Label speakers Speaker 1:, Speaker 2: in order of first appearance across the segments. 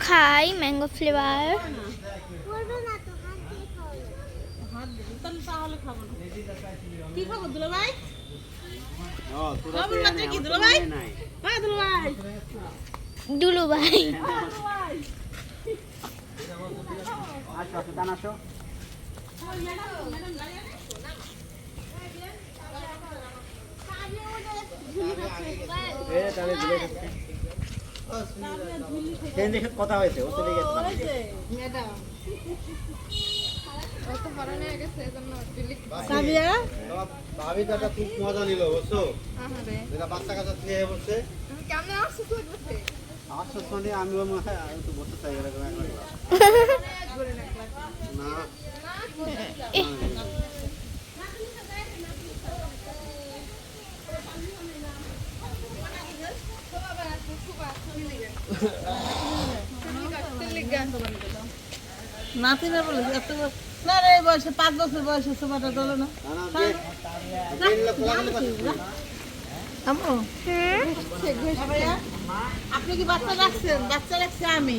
Speaker 1: খাই mango flavour
Speaker 2: দুলো ভাই
Speaker 3: তাহলে সেদিন দেখে কথা হয়েছে ও চলে গেছে ভাবি তো একটা খুব মজা নিল বুঝছ? বাচ্চা কাচ্চা খেয়ে বসছে। সব মানে আমি ওর মাথায় আমি তো বসতে চাই না।
Speaker 2: নাতিনা বলে এত না রে বয়সে পাঁচ বছর বয়সে সোফাটা না। আপনি কি বাচ্চা রাখছেন? বাচ্চা রাখছি আমি।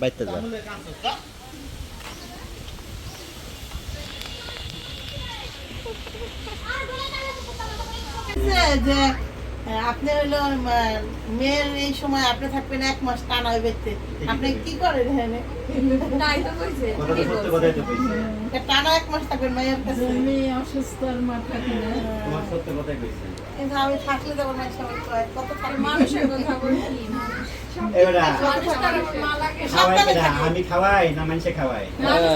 Speaker 3: বাইতে যা
Speaker 2: যে যে আপনি হলো মেয়ের এই সময় আপনি থাকবেন এক মাস টানা ব্যক্তি আপনি কি করেন এখানে? টানা এক মাস থাকবেন মায়ের কাছে।
Speaker 4: অসুস্থ আর মা থাকে না।
Speaker 2: কিন্তু আমি থাকলে তখন এক সময় কয়, কত থাকবে?
Speaker 4: মানুষের কথা বলি
Speaker 3: আমি খাওয়াই না মানুষে খাওয়াই।
Speaker 4: মানুষ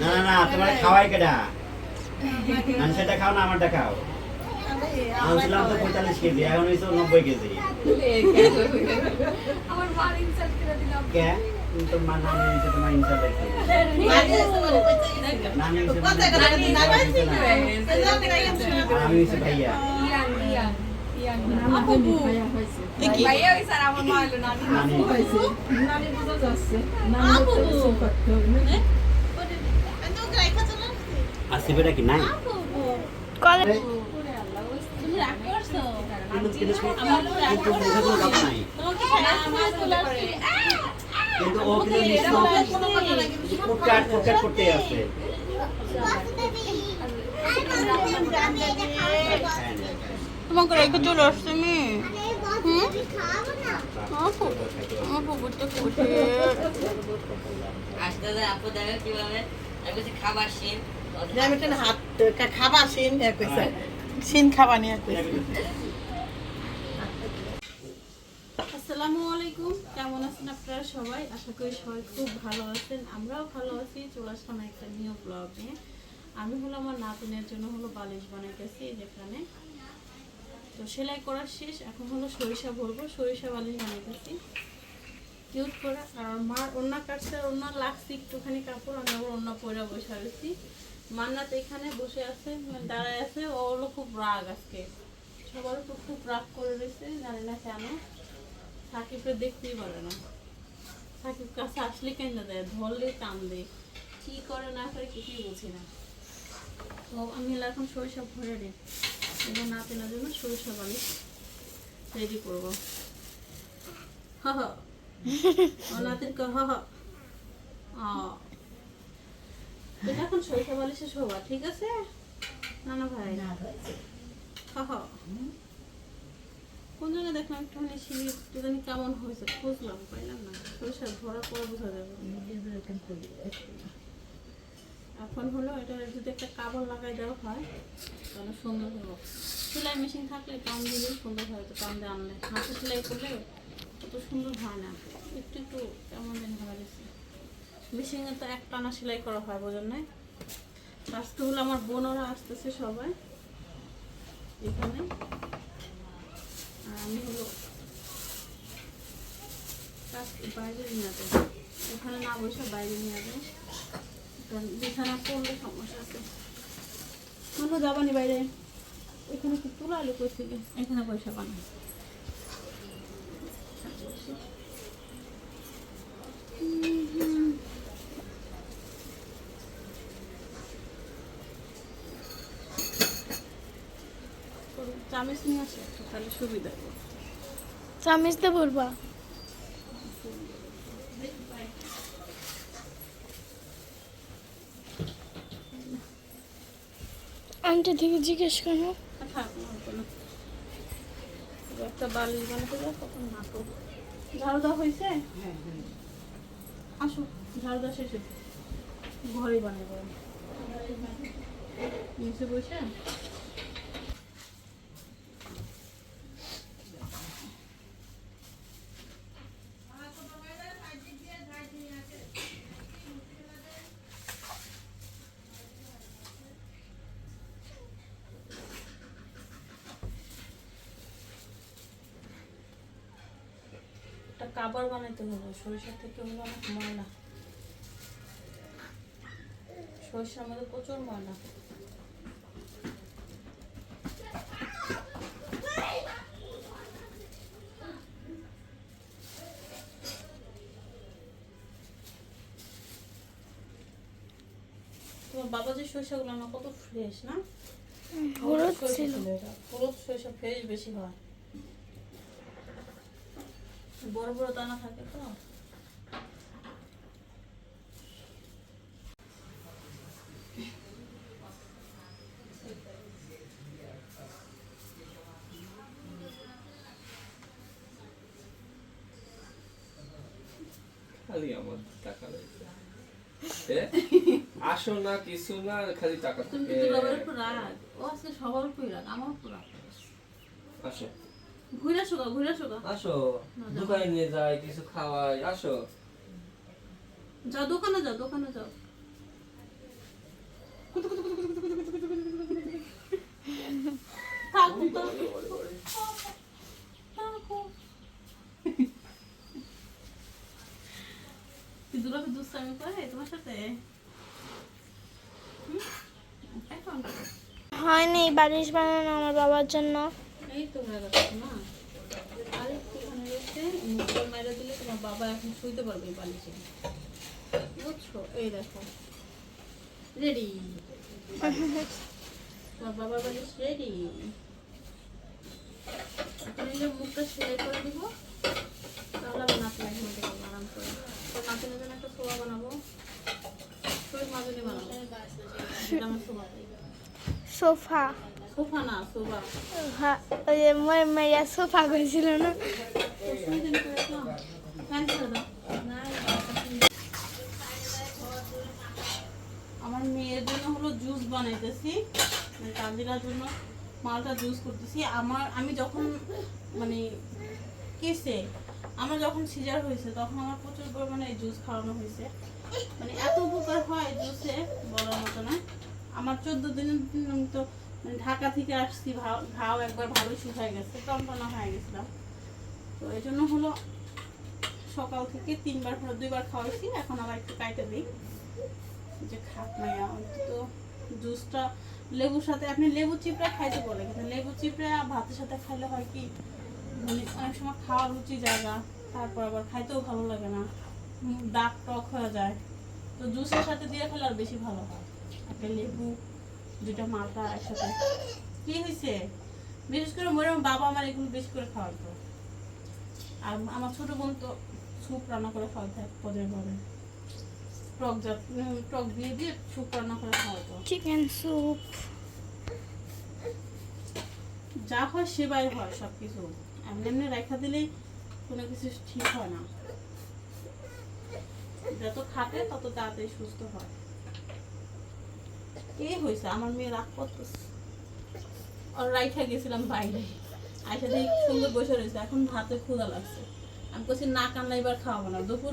Speaker 3: না না না তোমার খাওয়াই কেডা? মানুষেরটা খাও না আমারটা খাও। আনছিলাম তো পঁয়তাল্লিশ কেজি এখন হয়েছে নব্বই কেজি।
Speaker 4: ইনসাল্ট
Speaker 3: কে? নাম তোমার ইনসাল দেখে
Speaker 2: নানি আছে বলে কইতে গেছে।
Speaker 3: নাম নিয়েছে
Speaker 2: কোথায় গেল? নানি নানি আছে না? এই জন্য নাকি
Speaker 3: আর আমি হয়েছে ভাইয়া।
Speaker 2: হ্যাঁ? আমি তো ওকে রাইখা চলে আসছি।
Speaker 3: আসি বেটা কি নাই? কিন্তু ও কিন্তু করতে আছে।
Speaker 2: তোমাকে রেখে চলে আসছি আমি
Speaker 5: দেখো কীভাবে আমি বলছি খাবার শিন
Speaker 2: আমি একটা হাত খাবা সিন কইছে সিন খাবা নিয়ে কইছে আসসালামু আলাইকুম। কেমন আছেন আপনারা সবাই? আশা করি সবাই খুব ভালো আছেন। আমরাও ভালো আছি। চলে আসলাম একটা নিউ ব্লগ নিয়ে। আমি হলো আমার নাতিনের জন্য হলো বালিশ বানাইতেছি যেখানে। তো সেলাই করা শেষ, এখন হলো সরিষা ভরবো, সরিষা বালিশ বানাইতেছি কিউট করে, আর মার অন্য কাটছে অন্য লাগছে একটুখানি কাপড়, আমি আবার অন্য পরে বসে রয়েছি মান্নাত এখানে বসে আছে মানে দাঁড়ায় আছে, ও হলো খুব রাগ আজকে। সবার উপর খুব রাগ করে রয়েছে, জানি না কেন। সাকিবকে দেখতেই পারে না। সাকিব কাছে আসলে কেন দেয়? ধরলে টান দেয় কি করে না করে কিছুই বুঝি না। তো আমি এখন সরিষা ভরে নিই। এবং নাতিনার জন্য সরিষা বালিশ রেডি করব। হা হা। হা হা। এটা এখন সরিষা বালিশে শোভা ঠিক আছে? না না ভাই। হা হা। কোন জায়গায় দেখলাম একটুখানি সিঁড়ি একটু জানি কেমন হয়েছে খুঁজলাম পাইলাম না। সরিষা ধরা পরে বোঝা যাবে। এখন হলো এটা যদি একটা কাপড় লাগাই দেওয়া হয়, তাহলে সুন্দর হলো সেলাই মেশিন থাকলে টান দিলে সুন্দর হয়, তো কাম দিয়ে আনলে। হাতে সেলাই করলে অত সুন্দর হয় না। একটু একটু কেমন যেন হয়ে গেছে মেশিনে তো এক টানা সেলাই করা হয়, বোঝেন নাই? আজকে হলো আমার বোনরা আসতেছে সবাই এখানে। আর আমি হলো বাইরে নিয়ে যাব। ওখানে না বসে বাইরে নিয়ে যাব। বিছানা করলে সমস্যা আছে। মনে যাবানি বাইরে। এখানে কি তুলা আলু এখানে পয়সা পানি। চামিচ নিয়ে আসে তাহলে সুবিধা। হবে
Speaker 1: চামিচ দিয়ে ভরবা। আন্টি থেকে জিজ্ঞেস করো।
Speaker 2: একটা বালিশ বানাতে যাও তখন নাটক ঝাড়ু দেওয়া হয়েছে আসো ঝাড়ু দেওয়া শেষে ঘরে বানাবো নিচে বসে একটা কাবার হলো সরিষা থেকে হলো অনেক ময়লা সরিষার মধ্যে প্রচুর ময়লা তোমার বাবা যে সরিষাগুলো না কত ফ্রেশ না।
Speaker 1: হলুদ
Speaker 2: সরিষা ফ্রেশ বেশি হয়। বড় বড় দানা থাকে তো।
Speaker 6: খালি আমার টাকা লাগবে আসো না কিছু না খালি টাকা
Speaker 2: তুমি তো বাবার উপর রাগ। ও আজকে সবার উপর রাগ আমার উপর রাগ।
Speaker 6: আসো।
Speaker 2: ঘুরে আসো ঘুরে আসো গা।
Speaker 6: আসো দোকানে নিয়ে যাই কিছু খাওয়াই আসো
Speaker 2: যাও দোকানে যাও দোকানে যাও তো। দুষ্টামি করে তোমার সাথে
Speaker 1: হয়নি বালিশ বানানো আমার বাবার জন্য
Speaker 2: এই তো হয়ে গেছে না আর একটুখানি রেখে মুখটা মেরে দিলে তোমার বাবা এখন শুইতে পারবে বালিশে। বুঝছ? এই দেখো। রেডি তোমার বাবার বালিশ রেডি এখন এই যে মুখটা সেলাই করে দিব। তাহলে আমার নাতি ঘুমাতে পারব আরাম করে। তো নাতিনের জন্য একটা শোয়া বানাবো। শরীর মাজনি বানাবো। আমার
Speaker 1: সোফা।
Speaker 2: সোফা না সোফা
Speaker 1: হ্যাঁ ওই মেয়া সোফা করেছিল না?
Speaker 2: আমার মেয়ের জন্য হলো জুস বানাইতেছি। মানে তানজিলার জন্য মালটা জুস করতেছি। আমার, আমি যখন মানে কেসে, আমার যখন সিজার হয়েছে, তখন আমার প্রচুর পরিমাণে এই জুস খাওয়ানো হয়েছে। মানে এত উপকার হয় জুসে বলার মতো না। আমার চোদ্দ দিনের তো মানে ঢাকা থেকে আসছি ঘাও ঘাও একবার ভালোই শুকায় গেছে টনটনা হয়ে গেছিলাম। তো এই জন্য হলো সকাল থেকে তিনবার করে দুইবার খাওয়াইছি, এখন আবার একটু কাইটে দিই। যে খাক মাইয়া, অন্তত জুসটা, লেবুর সাথে, আপনি লেবু চিপড়া খাইতে বলে কিন্তু লেবু চিপড়া ভাতের সাথে খাইলে হয় কি মানে অনেক সময় খাওয়ার রুচি জায়গা তারপর আবার খাইতেও ভালো লাগে না দাগ টক হয়ে যায়। তো জুসের সাথে দিয়ে খেলে আর বেশি ভালো। হয় একটা লেবু দুটা মালটা একসাথে। কি হয়েছে বিশেষ করে মনে বাবা আমার এগুলো বেশি করে খাওয়াতো আর আমার ছোট বোন তো স্যুপ রান্না করে খাওয়াতে পদের পরে টক টক দিয়ে দিয়ে স্যুপ রান্না করে খাওয়াতো
Speaker 1: চিকেন স্যুপ
Speaker 2: যা হয় সেবাই হয় সব কিছু এমনি এমনি রেখা দিলেই কোনো কিছু ঠিক হয় না। যত খাটে তত তাড়াতাড়ি সুস্থ হয়। কে হয়েছে আমার মেয়ে রাগ করতেছে। আর রাইখা গেছিলাম বাইরে। আইসা দেখি সুন্দর বসে রয়েছে, এখন ভাতে ক্ষুধা লাগছে। আমি বলছি না কান্না এবার খাওয়াবো না। দুপুর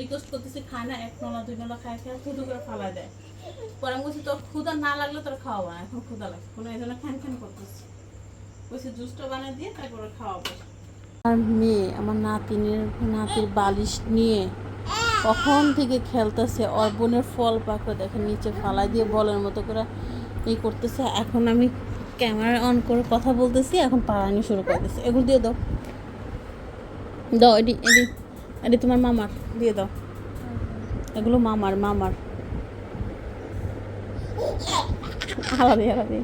Speaker 2: রিকোয়েস্ট করতেছি, খায় না, এক নলা, দুই নলা খায় খায় থুতু করে ফালাই দেয়। পরে আমি বলছি তোর ক্ষুধা না লাগলে তোর খাওয়াবো না। এখন ক্ষুধা লাগছে, কোনো এই জন্য খ্যান খ্যান করতেছি। বলছি জুসটা বানিয়ে দিয়ে তারপরে খাওয়াবো। আর মেয়ে, আমার নাতিনের, নাতির বালিশ নিয়ে কখন থেকে খেলতেছে, ওর বোনের ফল পাকড়ে দেখে নিচে ফালাই দিয়ে বলের মতো করে এই করতেছে। এখন আমি ক্যামেরা অন করে কথা বলতেছি, এখন পাড়ানি শুরু করে দিচ্ছে এগুলো দিয়ে দাও। দাও, এডি এডি এডি তোমার মামার, দিয়ে দাও। এগুলো মামার মামার। আলাদা আলাদা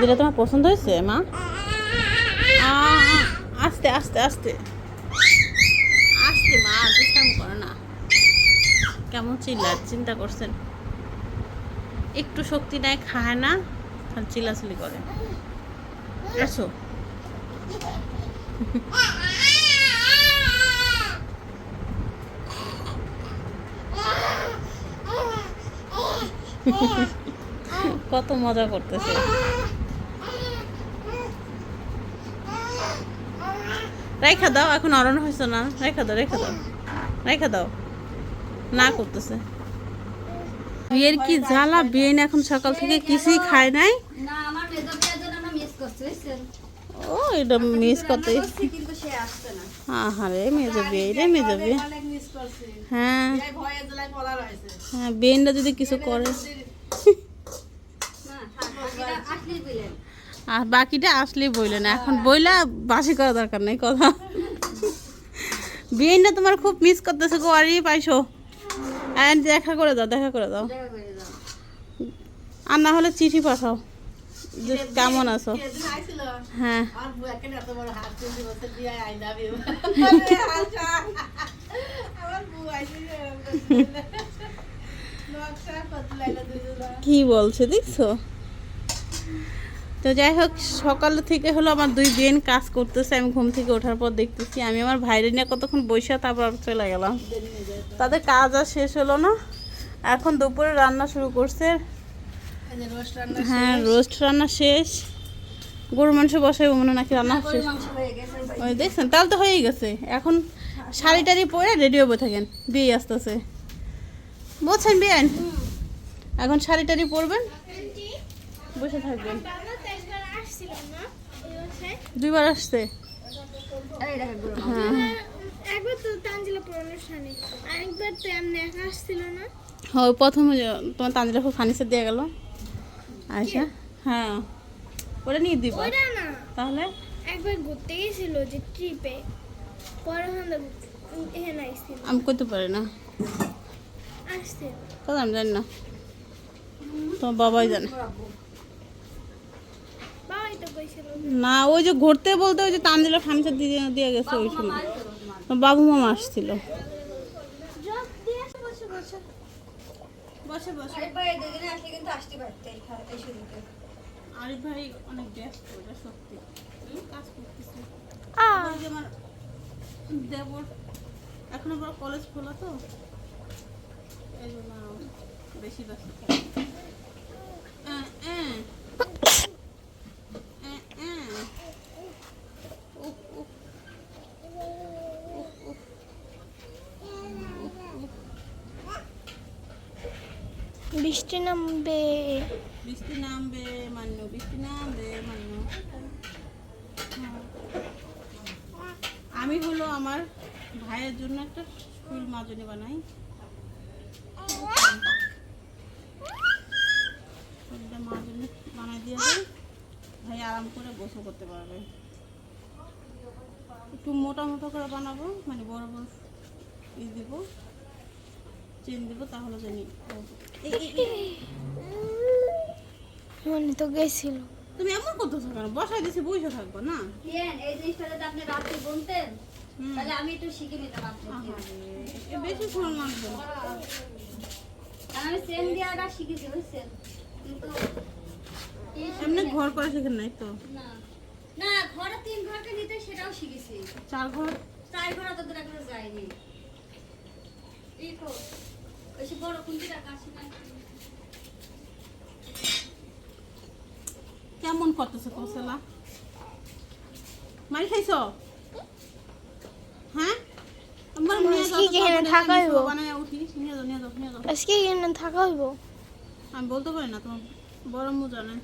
Speaker 2: যেটা তোমার পছন্দ হয়েছে, মা? আস্তে আস্তে আস্তে। আস্তে, মা, দুষ্টাম করে না। কেমন চিল্লার চিন্তা করছেন। একটু শক্তি নেয় খায় না। খালি চিল্লাচিল্লি করে। আসো। কত মজা করতেছে। রেখা দাও, এখন অরণ হয়েছে না। রেখা দাও রেখা দাও। রেখা দাও। না করতেছে। বিয়ের কি জ্বালা? বিয়ে এখন সকাল থেকে কিছুই খায় নাই। ও এটা মিস করতে
Speaker 7: সে আসছে
Speaker 2: আহারে মেজো বিয়ে রে মেজো বিয়ে। হ্যাঁ। হ্যাঁ বেনটা যদি কিছু করে। আর বাকিটা আসলেই বইলে না এখন বইলা বাসি করা দরকার নেই কথা। বিয়েটা তোমার খুব মিস করতেছে গো আরে পাইছো। আর দেখা করে দাও দেখা করে দাও। আর না হলে চিঠি পাঠাও যে কেমন আছো। হ্যাঁ। কি বলছে দেখছ? তো যাই হোক সকাল থেকে হলো আমার দুই বোন কাজ করতেছে আমি ঘুম থেকে ওঠার পর দেখতেছি আমি আমার ভাইরে নিয়ে কতক্ষণ বসে তারপর চলে গেলাম। তাদের কাজ আর শেষ হলো না। এখন দুপুরে রান্না শুরু করছে। হ্যাঁ রোস্ট রান্না শেষ। গরু মাংস বসাই মনে নাকি রান্না শেষ?
Speaker 7: হয়ে গেছে।
Speaker 2: ওই দেখছেন তাহলে তো হয়েই গেছে। এখন শাড়ি টাড়ি পরে রেডি হয়ে থাকেন বিয়ে আসতেছে। বলছেন বিয়েন এখন শাড়ি টাড়ি পরবেন? বসে থাকবেন। দুইবার আসছে।
Speaker 7: এই
Speaker 2: হ্যাঁ।
Speaker 1: একবার তো তানজিলা অনুষ্ঠানে আরেকবার তো এমনি একা আসছিল না।
Speaker 2: হয় প্রথমে তোমার ফার্নিচার দিয়ে গেল। আচ্ছা হ্যাঁ। ওটা নিয়ে দিব।
Speaker 1: না।
Speaker 2: তাহলে?
Speaker 1: একবার ঘুরতে গেছিল যে ট্রিপে পরে এখানে আসছিল।
Speaker 2: আমি করতে পারি না।
Speaker 1: আসছিল
Speaker 2: কথা আমি জানি না। তোমার বাবাই জানে। না ওই যে ঘুরতে বলতে ওই যে তানজিলা ফার্নিচার দিয়ে দিয়ে গেছে ওই সময়। বাবু মামা আসছিল।
Speaker 1: জব বসে। বসে
Speaker 7: আসলে কিন্তু আসতে পারতে এই
Speaker 2: আরিফ ভাই অনেক ব্যস্ত এটা সত্যি। কাজ করতেছে।
Speaker 1: আ
Speaker 2: ওই আমার দেবর এখন আবার কলেজ খোলা তো। এই জন্য বেশি ব্যস্ত।
Speaker 1: বৃষ্টি নামবে।
Speaker 2: বৃষ্টি নামবে মান্য বৃষ্টি নামবে মান্য হ্যাঁ। আমি হলো আমার ভাইয়ের জন্য একটা ফুল মাজনি বানাই। ফুলটা মাজনি বানাই দিয়ে ভাই আরাম করে গোসল করতে পারবে। একটু মোটা মোটা করে বানাবো মানে বড় বড় ই দিব। চেন দিব তাহলে জানি।
Speaker 1: মনে তো গেছিল।
Speaker 2: তুমি এমন করতেছো কেন? বসাই দিছি বসে থাকব না?
Speaker 7: এই জিনিসটা যদি আপনি রাত্রে বলতেন তাহলে আমি একটু শিখে নিতাম আপনাকে।
Speaker 2: বেশি ফোন লাগবে
Speaker 7: আমি সেম দেওয়াটা শিখেছি বুঝছেন? কিন্তু
Speaker 2: এমনি ঘর করে শেখেন নাই তো?
Speaker 7: না। না ঘরে তিন ঘরকে নিতে সেটাও শিখেছি।
Speaker 2: চার ঘর?
Speaker 7: চার ঘর তোদের এখনও যায়নি। এই তো।
Speaker 2: কেমন করতেছে কৌশলা মারি খাইছ? হ্যাঁ? আমার আমি বলতে পারি না তোমার বড় মু জানে।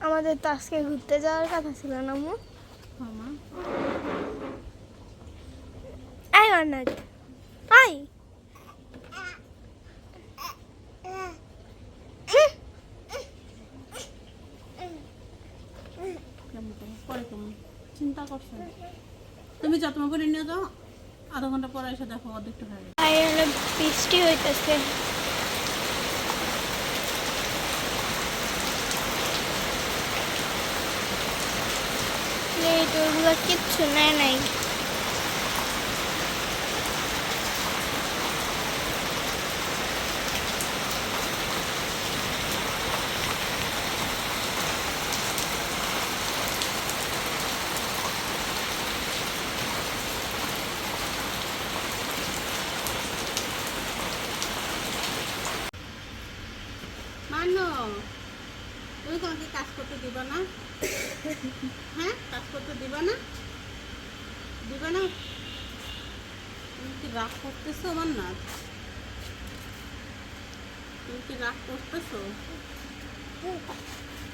Speaker 1: আমাদের তো আজকে ঘুরতে যাওয়ার কথা ছিল না মু।
Speaker 2: মা
Speaker 1: আই
Speaker 2: কেমন কেমন পরে কেমন চিন্তা করছ তুমি যত্ন করে নিয়ে যাও, আধা ঘণ্টা পরে এসে দেখো অর্ধেকটা হয়ে গেছে।
Speaker 1: বৃষ্টি হইতেছে। ওগুলো কিচ্ছু নেয় নাই
Speaker 2: মানো তুমি তোমাকে কাজ করতে দিবা না হ্যাঁ কাজ করতে দিবা না দিবা না তুমি কি রাগ করতেছো আমার না? তুমি কি রাগ করতেছো?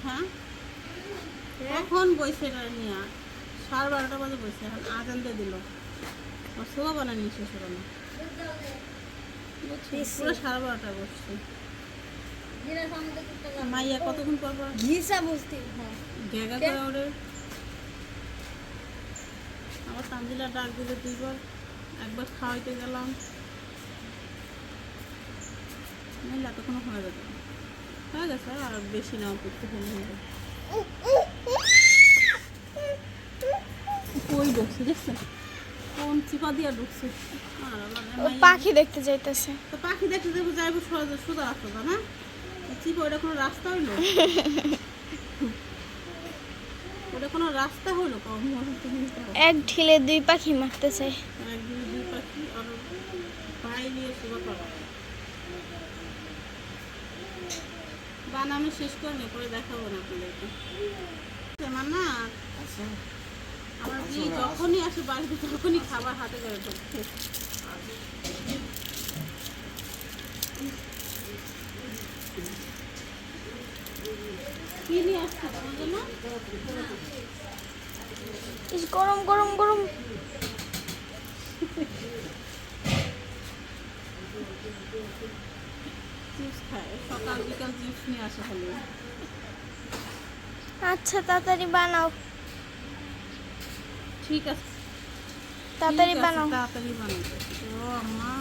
Speaker 2: হ্যাঁ? কখন বইছে এটা নিয়ে? সাড়ে বারোটা বাজে বইছে এখন আজান দিয়ে দিল। আমার শোয়া বানানি শেষ হলো না পুরো সাড়ে বারোটায় বসছে। মাইয়া কতক্ষণ পর পর?
Speaker 7: ঘিসা বসতে হ্যাঁ।
Speaker 2: জায়গা করে ওরে। আমার তানজিলা ডাক দিলে দুইবার একবার খাওয়াইতে গেলাম। নাহলে এতক্ষণ হয়ে যেত হয়ে গেছে আর বেশি না একটু হলে কই ঢুকছে কোন চিপা দিয়া ঢুকছে?
Speaker 1: পাখি দেখতে যাইতেছে।
Speaker 2: তো পাখি দেখতে যাব যাইবো সোজা সোজা রাস্তা না? চিপা ওটা কোনো রাস্তা হইল? ওটা কোনো রাস্তা হইল? কম
Speaker 1: এক ঢিলে দুই পাখি মারতে চাই
Speaker 2: একদিন দুই পাখি আর পায়ে নিয়ে সোজা করা বানানো শেষ করে নি পরে দেখাবো না আপনাদেরকে। মানা আমার মেয়ে যখনই আসে বাড়িতে তখনই খাবার হাতে করে ঢুকছে
Speaker 1: গরম গরম গরম।
Speaker 2: চিপস সকাল বিকাল চিপস নিয়ে আসে
Speaker 1: আচ্ছা তাড়াতাড়ি বানাও।
Speaker 2: ঠিক আছে।
Speaker 1: তাড়াতাড়ি
Speaker 2: বানাও। তাড়াতাড়ি
Speaker 1: বানাও।
Speaker 2: ও মা